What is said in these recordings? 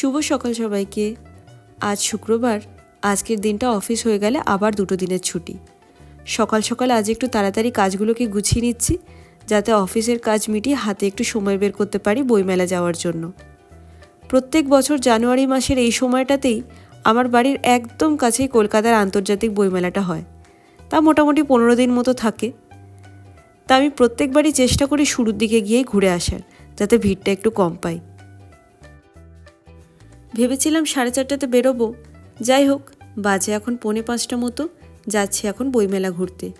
শুভ সকাল সবাইকে। আজ শুক্রবার, আজকের দিনটা অফিস হয়ে গেলে আবার দুটো দিনের ছুটি। সকাল সকাল আজ একটু তাড়াতাড়ি কাজগুলোকে গুছিয়ে নিচ্ছি, যাতে অফিসের কাজ মিটিয়ে হাতে একটু সময় বের করতে পারি বইমেলা যাওয়ার জন্য। প্রত্যেক বছর জানুয়ারি মাসের এই সময়টাতেই আমার বাড়ির একদম কাছেই কলকাতার আন্তর্জাতিক বইমেলাটা হয়। তা মোটামুটি পনেরো দিন মতো থাকে। তা আমি প্রত্যেকবারই চেষ্টা করি শুরুর দিকে গিয়েই ঘুরে আসার, যাতে ভিড়টা একটু কম পাই। ভেবেছিলাম সাড়ে চারটাতে বেরোবো। যাই হোক, বাজে এখন পৌনে পাঁচটা মতো, যাচ্ছি এখন বইমেলা ঘুরতে।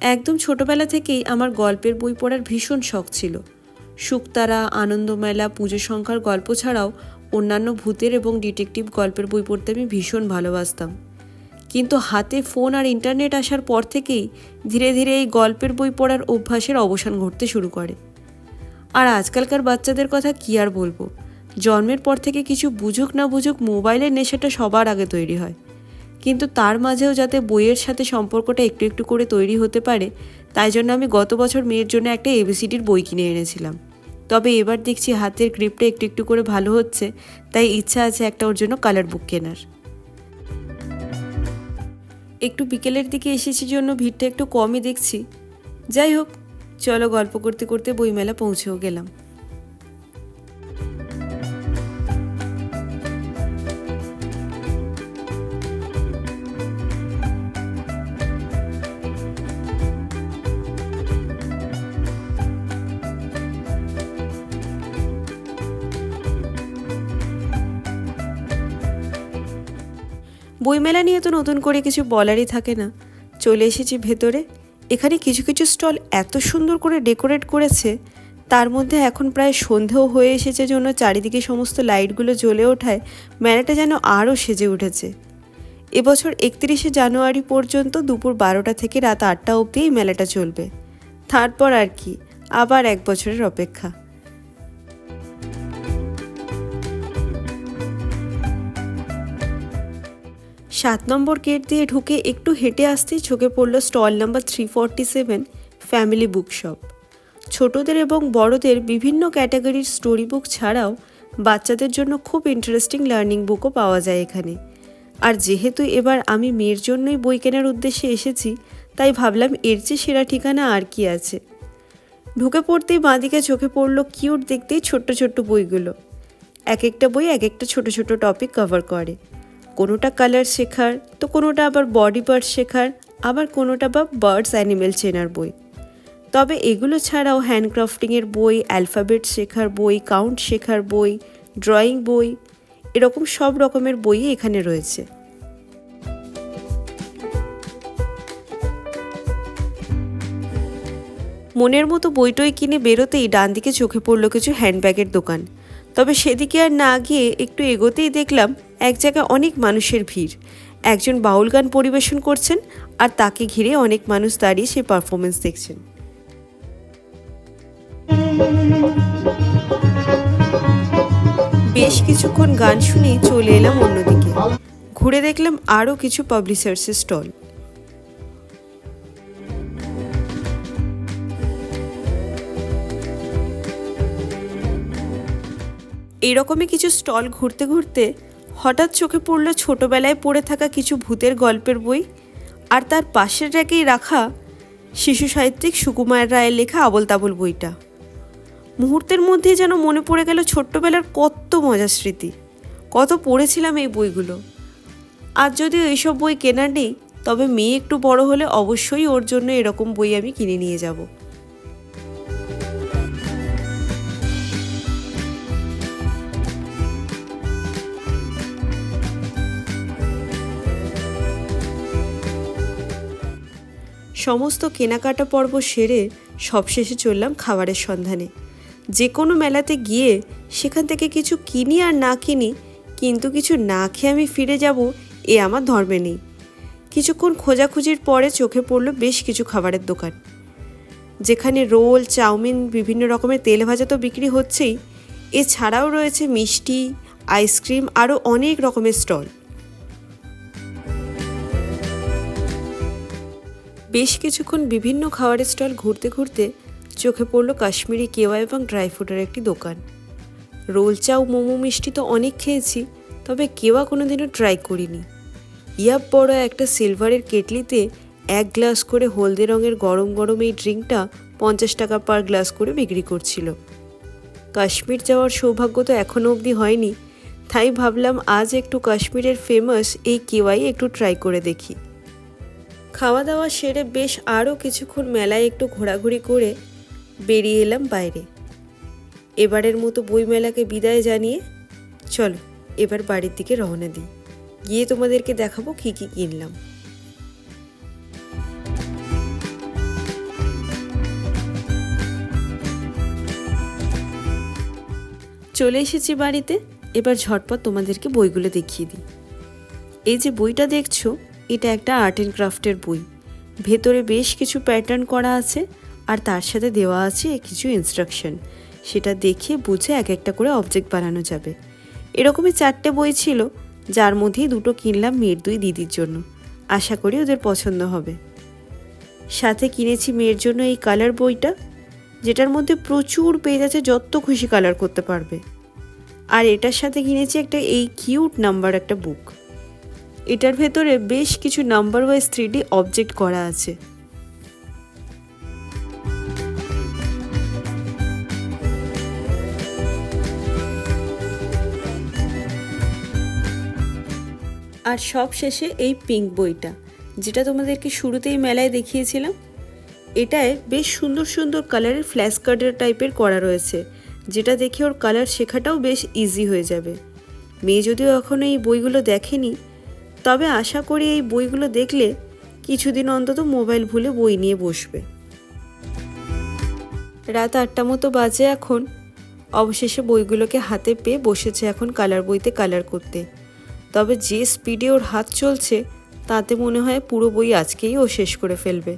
একদম ছোটবেলা থেকেই আমার গল্পের বই পড়ার ভীষণ শখ ছিল। শুকতারা আনন্দমেলা, পুজো সংখ্যার গল্প ছাড়াও অন্যান্য ভূতের এবং ডিটেকটিভ গল্পের বই পড়তে আমি ভীষণ ভালোবাসতাম। কিন্তু হাতে ফোন আর ইন্টারনেট আসার পর থেকেই ধীরে ধীরে এই গল্পের বই পড়ার অভ্যাসের অবসান ঘটতে শুরু করে। আর আজকালকার বাচ্চাদের কথা কি আর বলব? জন্মের পর থেকে কিছু বুঝুক না বুঝুক মোবাইলের নেশাটা সবার আগে তৈরি হয়। কিন্তু তার মাঝেও যাতে বইয়ের সাথে সম্পর্কটা একটু একটু করে তৈরি হতে পারে, তাই জন্য আমি গত বছর মেয়ের জন্য একটা এবিসিডির বই কিনে এনেছিলাম। তবে এবার দেখছি হাতের গ্রিপটা একটু একটু করে ভালো হচ্ছে, তাই ইচ্ছা আছে একটা ওর জন্য কালার বুক কেনার। একটু বিকেলের দিকে এসেছি জন্য ভিড়টা একটু কমই দেখছি। যাই হোক, চলো গল্প করতে করতে বইমেলা পৌঁছেও গেলাম। বইমেলা নিয়ে তো নতুন করে কিছু বলারই থাকে না। চলে এসেছি ভেতরে। এখানে কিছু কিছু স্টল এত সুন্দর করে ডেকোরেট করেছে, তার মধ্যে এখন প্রায় সন্ধেও হয়ে এসেছে জন্য চারিদিকে সমস্ত লাইটগুলো জ্বলে ওঠায়, মেলাটা যেন আরও সেজে উঠেছে। এবছর একত্রিশে জানুয়ারি পর্যন্ত দুপুর বারোটা থেকে রাত আটটা অবধি এই মেলাটা চলবে। তারপর আর কি, আবার এক বছরের অপেক্ষা। সাত নম্বর গেট দিয়ে ঢুকে একটু হেঁটে আসতেই চোখে পড়ল stall number three forty seven family book shop ছোটদের এবং বড়দের বিভিন্ন ক্যাটাগরির স্টোরি বুক ছাড়াও বাচ্চাদের জন্য খুব ইন্টারেস্টিং লার্নিং বুকও পাওয়া যায় এখানে। আর যেহেতু এবার আমি মেয়ের জন্যই বই কেনার উদ্দেশ্যে এসেছি, তাই ভাবলাম এর চেয়ে সেরা ঠিকানা আর কি আছে। ঢুকে পড়তেই বাঁদিকে চোখে পড়ল কিউট দেখতেই ছোট্ট ছোট্ট বইগুলো। এক একটা বই এক একটা ছোট ছোট টপিক কভার করে। কোনোটা কালার শেখার, তো কোনোটা আবার বডি পার্ট শেখার, আবার কোনোটা বা বার্ডস অ্যানিমেল চেনার বই। তবে এগুলো ছাড়াও হ্যান্ডক্রাফটিংয়ের বই অ্যালফাবেট শেখার বই কাউন্ট শেখার বই ড্রয়িং বই, এরকম সব রকমের বই এখানে রয়েছে। মনের মতো বইটই কিনে বেরোতেই ডান দিকে চোখে পড়ল কিছু হ্যান্ডব্যাগের দোকান। তবে সেদিকে আর না গিয়ে একটু এগোতেই দেখলাম এক জায়গায় অনেক মানুষের ভিড়। একজন বাউল গান পরিবেশন করছেন আর তাকে ঘিরে অনেক মানুষ দাঁড়িয়ে সে পারফরমেন্স দেখছেন। বেশ কিছুক্ষণ গান শুনে চলে এলাম অন্যদিকে। ঘুরে দেখলাম আরও কিছু পাবলিশার্সের স্টল এইরকমই কিছু স্টল ঘুরতে ঘুরতে হঠাৎ চোখে পড়ল ছোটবেলায় পড়ে থাকা কিছু ভূতের গল্পের বই। আর তার পাশের র্যাকেই রাখা শিশু সাহিত্যিক সুকুমার রায়ের লেখা আবল তাবল বইটা। মুহূর্তের মধ্যেই যেন মনে পড়ে গেল ছোট্টবেলার কত মজার স্মৃতি, কত পড়েছিলাম এই বইগুলো। আর যদিও এইসব বই কেনার নেই, তবে মেয়ে একটু বড় হলে অবশ্যই ওর জন্য এরকম বই আমি কিনে নিয়ে যাব। সমস্ত কেনাকাটা পর্ব সেরে সবশেষে চললাম খাবারের সন্ধানে। যে কোনো মেলাতে গিয়ে সেখান থেকে কিছু কিনি আর না কিনি, কিন্তু কিছু না খেয়ে আমি ফিরে যাব, এ আমার ধর্মে নেই। কিছুক্ষণ খোঁজাখুঁজির পরে চোখে পড়ল বেশ কিছু খাবারের দোকান। যেখানে রোল, চাউমিন, বিভিন্ন রকমের তেল ভাজা তো বিক্রি হচ্ছেই, এছাড়াও রয়েছে মিষ্টি, আইসক্রিম, আরও অনেক রকমের স্টল। বেশ কিছুক্ষণ বিভিন্ন খাবারের স্টল ঘুরতে ঘুরতে চোখে পড়ল কাশ্মীরি কেওয়া এবং ড্রাই ফ্রুটের একটি দোকান। রোল চাউ মোমো, মিষ্টি তো অনেক খেয়েছি, তবে কেওয়া কোনো দিনও ট্রাই করিনি। ইয়াব বড় একটা সিলভারের কেটলিতে এক গ্লাস করে হলদে রঙের গরম গরম এই ড্রিঙ্কটা পঞ্চাশ টাকা পার গ্লাস করে বিক্রি করছিল। কাশ্মীর যাওয়ার সৌভাগ্য তো এখনও অবধি হয়নি, তাই ভাবলাম আজ একটু কাশ্মীরের ফেমাস এই কেওয়াই একটু ট্রাই করে দেখি। খাওয়া দাওয়া সেরে বেশ আরও কিছুক্ষণ মেলায় একটু ঘোরাঘুরি করে বেরিয়ে এলাম বাইরে। এবারের মতো বইমেলাকে বিদায় জানিয়ে চলো, এবার বাড়ির দিকে রওনা দিই। গিয়ে তোমাদেরকে দেখাবো কী কী কিনলাম। চলে এসেছি বাড়িতে, এবার ঝটপট তোমাদেরকে বইগুলো দেখিয়ে দিই। এই যে বইটা দেখছ এটা একটা আর্ট অ্যান্ড ক্রাফটের বই। ভেতরে বেশ কিছু প্যাটার্ন করা আছে আর তার সাথে দেওয়া আছে কিছু ইনস্ট্রাকশন। সেটা দেখে বুঝে এক একটা করে অবজেক্ট বানানো যাবে। এরকমই চারটে বই ছিল, যার মধ্যেই দুটো কিনলাম মেয়ের দুই দিদির জন্য। আশা করি ওদের পছন্দ হবে। সাথে কিনেছি মেয়ের জন্য এই কালার বইটা, যেটার মধ্যে প্রচুর পেজ আছে, যত খুশি কালার করতে পারবে। আর এটার সাথে কিনেছি একটা এই কিউট নাম্বার একটা বুক। এটার ভেতরে বেশ কিছু নাম্বার ওয়াইজ থ্রি অবজেক্ট করা আছে। আর সব শেষে এই পিঙ্ক বইটা, যেটা তোমাদেরকে শুরুতেই মেলায় দেখিয়েছিলাম। এটায় বেশ সুন্দর সুন্দর কালারের ফ্ল্যাশ কার্ডের টাইপের করা রয়েছে, যেটা দেখে ওর কালার শেখাটাও বেশ ইজি হয়ে যাবে। মেয়ে যদিও এখনও এই বইগুলো দেখেনি তবে আশা করি এই বইগুলো দেখলে কিছুদিন অন্তত মোবাইল ভুলে বই নিয়ে বসবে। রাত আটটা মতো বাজে এখন। অবশেষে বইগুলোকে হাতে পেয়ে বসেছে এখন কালার বইতে কালার করতে। তবে যে স্পিডে ওর হাত চলছে, তাতে মনে হয় পুরো বই আজকেই ও শেষ করে ফেলবে।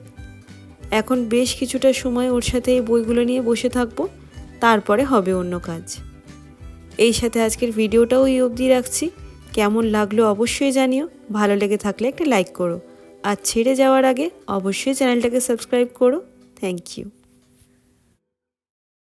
এখন বেশ কিছুটা সময় ওর সাথে এই বইগুলো নিয়ে বসে থাকব, তারপরে হবে অন্য কাজ। এই সাথে আজকের ভিডিওটাও এই অবধি রাখছি। কেমন লাগল অবশ্যই জানিও। ভালো লেগে থাকলে একটা লাইক করো। আর ছেড়ে যাওয়ার আগে অবশ্যই চ্যানেলটাকে সাবস্ক্রাইব করো। Thank you